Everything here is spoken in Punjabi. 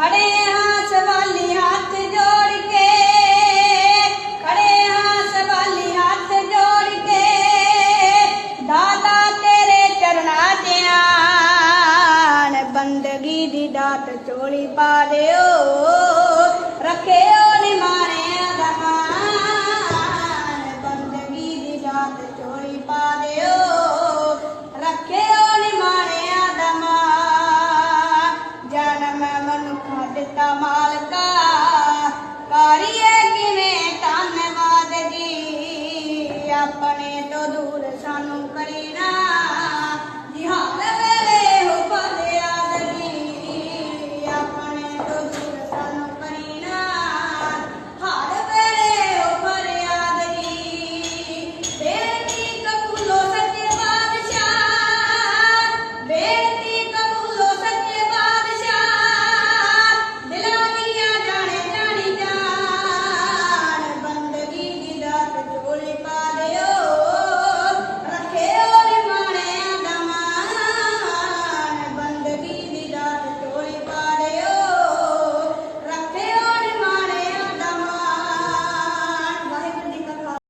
ਖੜੇ ਹਾਂ ਸਵਾਲੀ ਹੱਥ ਜੋੜ ਕੇ, ਖੜੇ ਹਾਂ ਸਵਾਲੀ ਹੱਥ ਜੋੜ ਕੇ, ਦਾਤਾ ਤੇਰੇ ਚਰਨਾਂ 'ਚ ਆਣ ਬੰਦਗੀ ਦੀ ਦਾਤ ਚੋਲੀ ਪਾ ਦਿਓ, ਰੱਖਿਓ ਨਿਮਾਣਿਆਂ ਦਾ ਮਾਣ ਬੰਦਗੀ ਦੀ ਦਾਤ ਚੋਲੀ ਪਾ ਦਿਓ। ಮಾತ